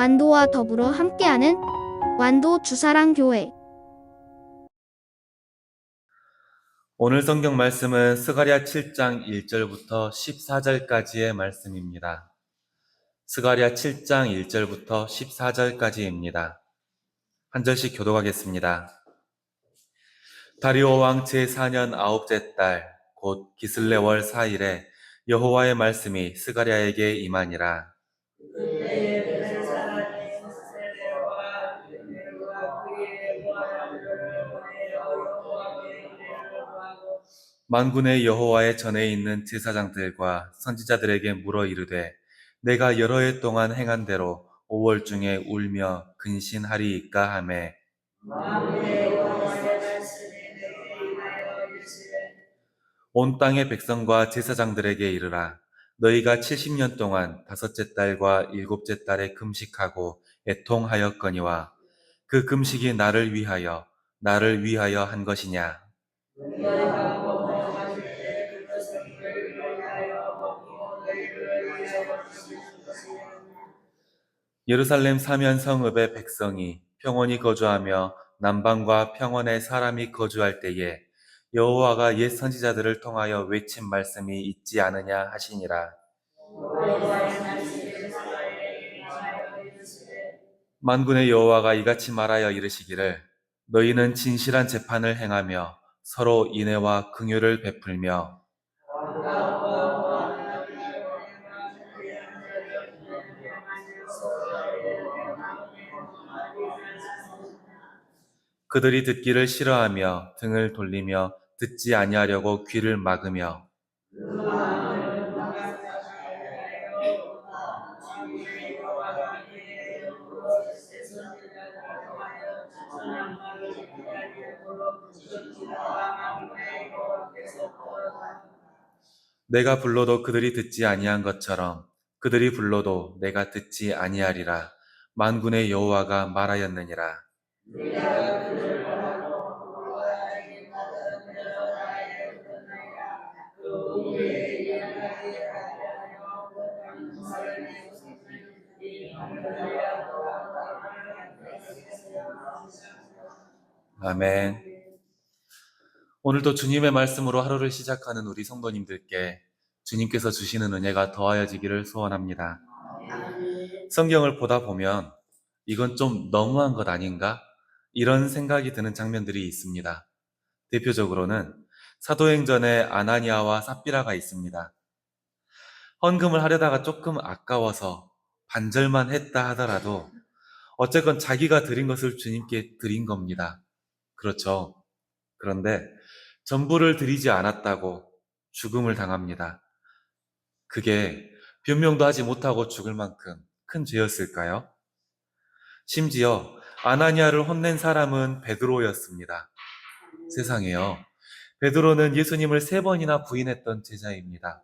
완도와 더불어 함께하는 완도 주사랑 교회 오늘 성경 말씀은 스가랴 7장 1절부터 14절까지의 말씀입니다. 스가랴 7장 1절부터 14절까지입니다. 한 절씩 교독하겠습니다. 다리오 왕 제4년 아홉째 달 곧 기슬레월 4일에 여호와의 말씀이 스가랴에게 임하니라. 그 만군의 여호와의 전에 있는 제사장들과 선지자들에게 물어 이르되 내가 여러 해 동안 행한 대로 5월 중에 울며 근신하리이까 하매. 온 땅의 백성과 제사장들에게 이르라. 너희가 70년 동안 다섯째 달과 일곱째 달에 금식하고 애통하였거니와 그 금식이 나를 위하여 나를 위하여 한 것이냐 예루살렘 사면 성읍의 백성이 평온히 거주하며 남방과 평원에 사람이 거주할 때에 여호와가 옛 선지자들을 통하여 외친 말씀이 있지 않으냐 하시니라. 만군의 여호와가 이같이 말하여 이르시기를 너희는 진실한 재판을 행하며 서로 인애와 긍휼을 베풀며 그들이 듣기를 싫어하며 등을 돌리며 듣지 아니하려고 귀를 막으며 내가 불러도 그들이 듣지 아니한 것처럼 그들이 불러도 내가 듣지 아니하리라. 만군의 여호와가 말하였느니라 아멘. 오늘도 주님의 말씀으로 하루를 시작하는 우리 성도님들께 주님께서 주시는 은혜가 더하여지기를 소원합니다. 성경을 보다 보면 이건 좀 너무한 것 아닌가? 이런 생각이 드는 장면들이 있습니다. 대표적으로는 사도행전에 아나니아와 삽비라가 있습니다. 헌금을 하려다가 조금 아까워서 반절만 했다 하더라도 어쨌건 자기가 드린 것을 주님께 드린 겁니다. 그렇죠. 그런데 전부를 드리지 않았다고 죽음을 당합니다. 그게 변명도 하지 못하고 죽을 만큼 큰 죄였을까요? 심지어 아나니아를 혼낸 사람은 베드로였습니다. 세상에요. 베드로는 예수님을 세 번이나 부인했던 제자입니다.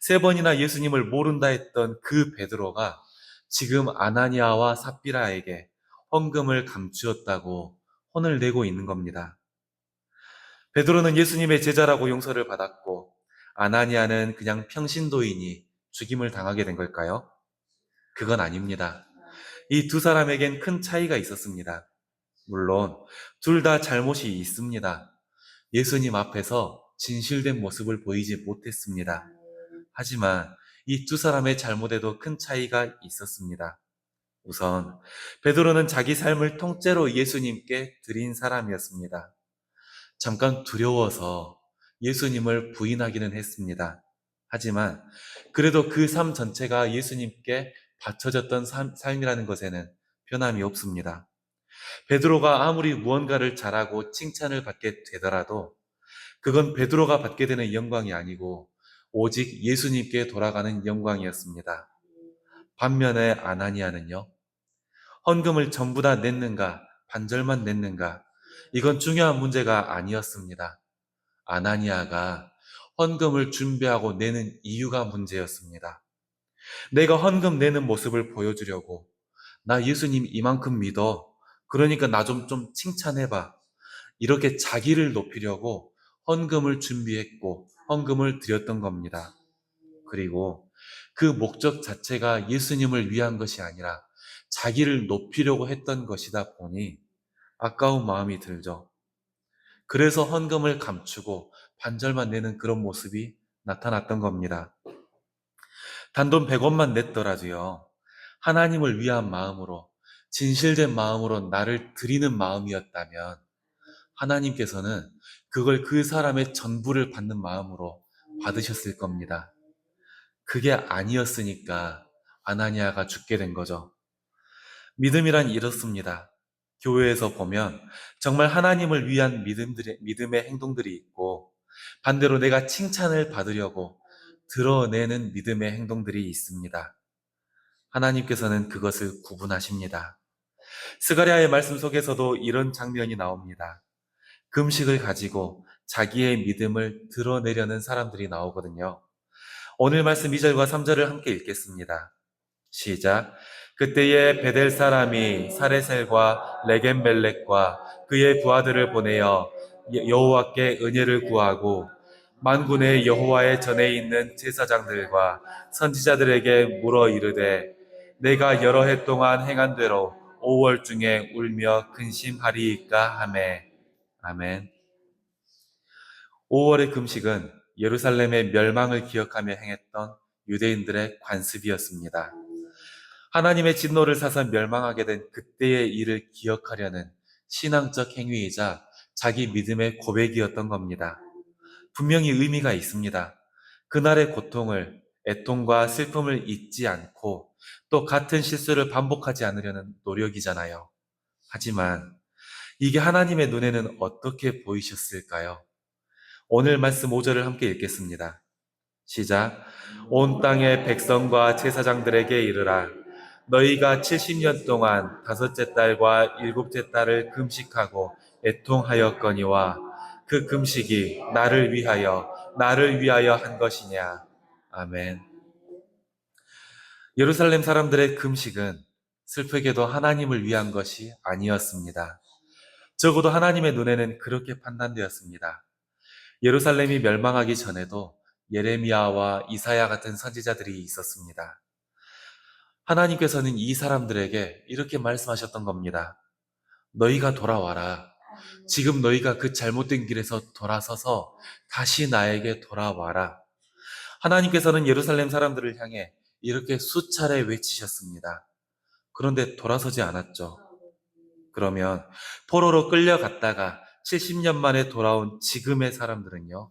세 번이나 예수님을 모른다 했던 그 베드로가 지금 아나니아와 삽비라에게 헌금을 감추었다고 혼을 내고 있는 겁니다. 베드로는 예수님의 제자라고 용서를 받았고 아나니아는 그냥 평신도이니 죽임을 당하게 된 걸까요? 그건 아닙니다. 이 두 사람에겐 큰 차이가 있었습니다. 물론 둘 다 잘못이 있습니다. 예수님 앞에서 진실된 모습을 보이지 못했습니다. 하지만 이 두 사람의 잘못에도 큰 차이가 있었습니다. 우선 베드로는 자기 삶을 통째로 예수님께 드린 사람이었습니다. 잠깐 두려워서 예수님을 부인하기는 했습니다. 하지만 그래도 그 삶 전체가 예수님께 바쳐졌던 삶, 삶이라는 것에는 변함이 없습니다. 베드로가 아무리 무언가를 잘하고 칭찬을 받게 되더라도 그건 베드로가 받게 되는 영광이 아니고 오직 예수님께 돌아가는 영광이었습니다. 반면에 아나니아는요, 헌금을 전부 다 냈는가, 반절만 냈는가, 이건 중요한 문제가 아니었습니다. 아나니아가 헌금을 준비하고 내는 이유가 문제였습니다. 내가 헌금 내는 모습을 보여주려고, 나 예수님 이만큼 믿어. 그러니까 나좀좀 칭찬해봐. 이렇게 자기를 높이려고 헌금을 준비했고 헌금을 드렸던 겁니다. 그리고 그 목적 자체가 예수님을 위한 것이 아니라 자기를 높이려고 했던 것이다 보니 아까운 마음이 들죠. 그래서 헌금을 감추고 반절만 내는 그런 모습이 나타났던 겁니다. 단돈 100원만 냈더라도요. 하나님을 위한 마음으로 진실된 마음으로 나를 드리는 마음이었다면 하나님께서는 그걸 그 사람의 전부를 받는 마음으로 받으셨을 겁니다. 그게 아니었으니까 아나니아가 죽게 된 거죠. 믿음이란 이렇습니다. 교회에서 보면 정말 하나님을 위한 믿음들의, 믿음의 행동들이 있고 반대로 내가 칭찬을 받으려고 드러내는 믿음의 행동들이 있습니다. 하나님께서는 그것을 구분하십니다. 스가랴의 말씀 속에서도 이런 장면이 나옵니다. 금식을 가지고 자기의 믿음을 드러내려는 사람들이 나오거든요. 오늘 말씀 2절과 3절을 함께 읽겠습니다. 시작. 그때에 베델 사람이 사레셀과 레겐멜렉과 그의 부하들을 보내어 여호와께 은혜를 구하고 만군의 여호와의 전에 있는 제사장들과 선지자들에게 물어 이르되 내가 여러 해 동안 행한 대로 5월 중에 울며 근심하리이까 하매 아멘. 5월의 금식은 예루살렘의 멸망을 기억하며 행했던 유대인들의 관습이었습니다. 하나님의 진노를 사서 멸망하게 된 그때의 일을 기억하려는 신앙적 행위이자 자기 믿음의 고백이었던 겁니다. 분명히 의미가 있습니다. 그날의 고통을, 애통과 슬픔을 잊지 않고 또 같은 실수를 반복하지 않으려는 노력이잖아요. 하지만 이게 하나님의 눈에는 어떻게 보이셨을까요? 오늘 말씀 5절을 함께 읽겠습니다. 시작. 온 땅의 백성과 제사장들에게 이르라. 너희가 70년 동안 다섯째 달과 일곱째 달을 금식하고 애통하였거니와 그 금식이 나를 위하여 나를 위하여 한 것이냐. 아멘. 예루살렘 사람들의 금식은 슬프게도 하나님을 위한 것이 아니었습니다. 적어도 하나님의 눈에는 그렇게 판단되었습니다. 예루살렘이 멸망하기 전에도 예레미야와 이사야 같은 선지자들이 있었습니다. 하나님께서는 이 사람들에게 이렇게 말씀하셨던 겁니다. 너희가 돌아와라. 지금 너희가 그 잘못된 길에서 돌아서서 다시 나에게 돌아와라. 하나님께서는 예루살렘 사람들을 향해 이렇게 수차례 외치셨습니다. 그런데 돌아서지 않았죠. 그러면 포로로 끌려갔다가 70년 만에 돌아온 지금의 사람들은요.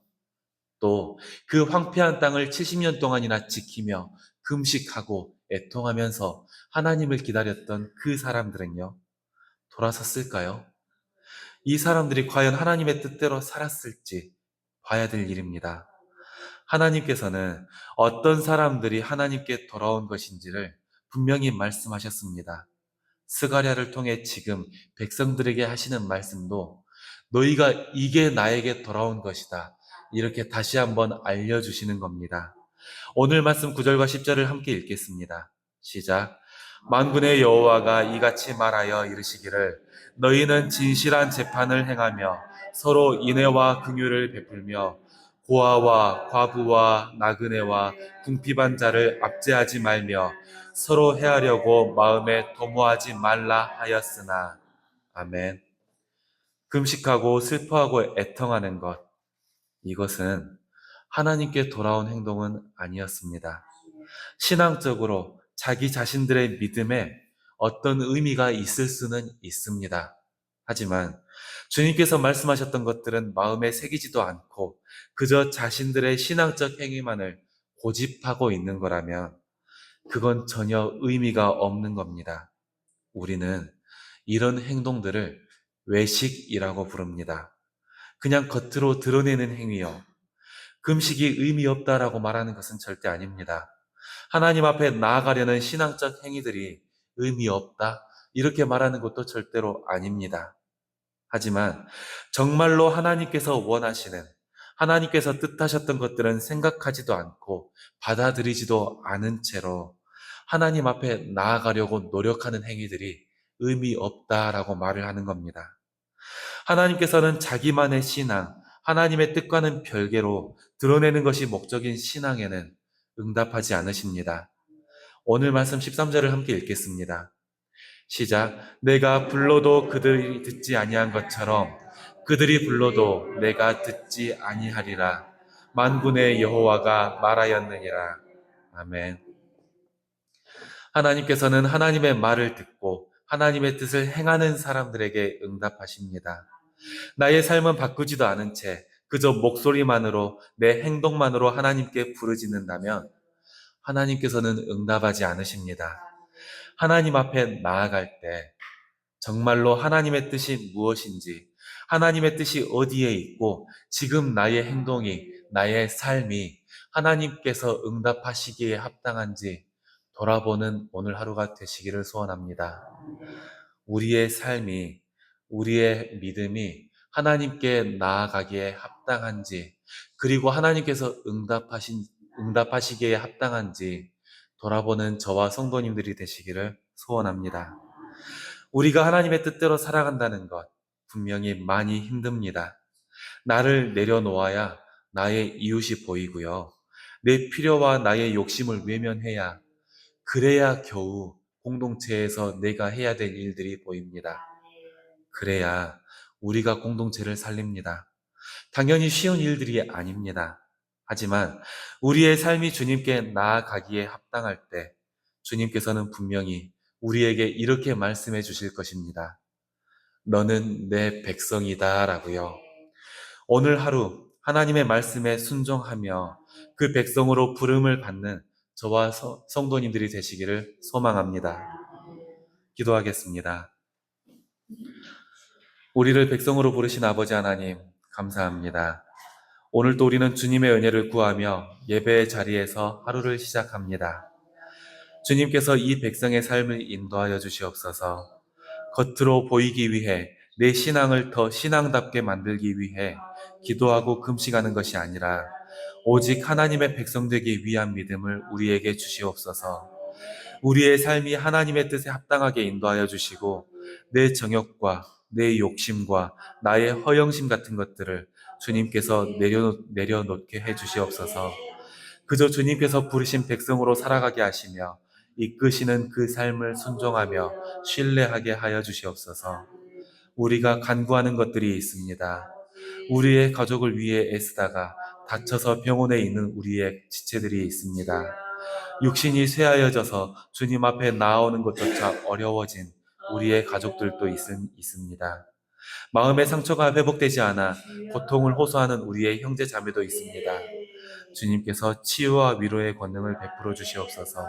또 그 황폐한 땅을 70년 동안이나 지키며 금식하고 애통하면서 하나님을 기다렸던 그 사람들은요. 돌아섰을까요? 이 사람들이 과연 하나님의 뜻대로 살았을지 봐야 될 일입니다. 하나님께서는 어떤 사람들이 하나님께 돌아온 것인지를 분명히 말씀하셨습니다. 스가랴를 통해 지금 백성들에게 하시는 말씀도 너희가 이게 나에게 돌아온 것이다. 이렇게 다시 한번 알려주시는 겁니다. 오늘 말씀 9절과 10절을 함께 읽겠습니다. 시작. 만군의 여호와가 이같이 말하여 이르시기를 너희는 진실한 재판을 행하며 서로 인애와 긍휼을 베풀며 고아와 과부와 나그네와 궁핍한 자를 압제하지 말며 서로 해하려고 마음에 도모하지 말라 하였으나 아멘. 금식하고 슬퍼하고 애통하는 것 이것은 하나님께 돌아온 행동은 아니었습니다. 신앙적으로 자기 자신들의 믿음에 어떤 의미가 있을 수는 있습니다. 하지만 주님께서 말씀하셨던 것들은 마음에 새기지도 않고 그저 자신들의 신앙적 행위만을 고집하고 있는 거라면 그건 전혀 의미가 없는 겁니다. 우리는 이런 행동들을 외식이라고 부릅니다. 그냥 겉으로 드러내는 행위요. 금식이 의미 없다라고 말하는 것은 절대 아닙니다. 하나님 앞에 나아가려는 신앙적 행위들이 의미 없다. 이렇게 말하는 것도 절대로 아닙니다. 하지만 정말로 하나님께서 원하시는 하나님께서 뜻하셨던 것들은 생각하지도 않고 받아들이지도 않은 채로 하나님 앞에 나아가려고 노력하는 행위들이 의미 없다라고 말을 하는 겁니다. 하나님께서는 자기만의 신앙, 하나님의 뜻과는 별개로 드러내는 것이 목적인 신앙에는 응답하지 않으십니다. 오늘 말씀 13절을 함께 읽겠습니다. 시작. 내가 불러도 그들이 듣지 아니한 것처럼 그들이 불러도 내가 듣지 아니하리라. 만군의 여호와가 말하였느니라. 아멘. 하나님께서는 하나님의 말을 듣고 하나님의 뜻을 행하는 사람들에게 응답하십니다. 나의 삶은 바꾸지도 않은 채 그저 목소리만으로 내 행동만으로 하나님께 부르짖는다면 하나님께서는 응답하지 않으십니다. 하나님 앞에 나아갈 때 정말로 하나님의 뜻이 무엇인지, 하나님의 뜻이 어디에 있고 지금 나의 행동이, 나의 삶이 하나님께서 응답하시기에 합당한지 돌아보는 오늘 하루가 되시기를 소원합니다. 우리의 삶이, 우리의 믿음이 하나님께 나아가기에 합 당한지, 그리고 하나님께서 응답하신, 응답하시기에 합당한지 돌아보는 저와 성도님들이 되시기를 소원합니다. 우리가 하나님의 뜻대로 살아간다는 것 분명히 많이 힘듭니다. 나를 내려놓아야 나의 이웃이 보이고요. 내 필요와 나의 욕심을 외면해야 그래야 겨우 공동체에서 내가 해야 될 일들이 보입니다. 그래야 우리가 공동체를 살립니다. 당연히 쉬운 일들이 아닙니다. 하지만 우리의 삶이 주님께 나아가기에 합당할 때 주님께서는 분명히 우리에게 이렇게 말씀해 주실 것입니다. 너는 내 백성이다 라고요. 오늘 하루 하나님의 말씀에 순종하며 그 백성으로 부름을 받는 저와 서- 성도님들이 되시기를 소망합니다. 기도하겠습니다. 우리를 백성으로 부르신 아버지 하나님, 감사합니다. 오늘도 우리는 주님의 은혜를 구하며 예배의 자리에서 하루를 시작합니다. 주님께서 이 백성의 삶을 인도하여 주시옵소서 겉으로 보이기 위해 내 신앙을 더 신앙답게 만들기 위해 기도하고 금식하는 것이 아니라 오직 하나님의 백성 되기 위한 믿음을 우리에게 주시옵소서 우리의 삶이 하나님의 뜻에 합당하게 인도하여 주시고 내 정욕과 내 욕심과 나의 허영심 같은 것들을 주님께서 내려놓, 내려놓게 해 주시옵소서. 그저 주님께서 부르신 백성으로 살아가게 하시며 이끄시는 그 삶을 순종하며 신뢰하게 하여 주시옵소서. 우리가 간구하는 것들이 있습니다. 우리의 가족을 위해 애쓰다가 다쳐서 병원에 있는 우리의 지체들이 있습니다. 육신이 쇠하여져서 주님 앞에 나오는 것조차 어려워진 우리의 가족들도 있, 있습니다. 마음의 상처가 회복되지 않아 고통을 호소하는 우리의 형제 자매도 있습니다. 주님께서 치유와 위로의 권능을 베풀어 주시옵소서.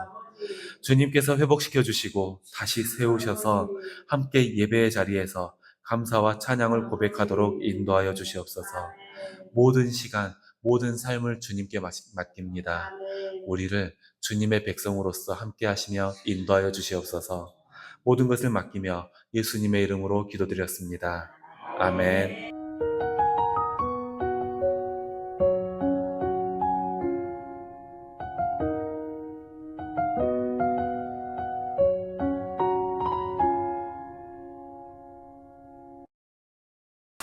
주님께서 회복시켜 주시고 다시 세우셔서 함께 예배의 자리에서 감사와 찬양을 고백하도록 인도하여 주시옵소서. 모든 시간, 모든 삶을 주님께 맡깁니다. 우리를 주님의 백성으로서 함께 하시며 인도하여 주시옵소서. 모든 것을 맡기며 예수님의 이름으로 기도드렸습니다. 아멘.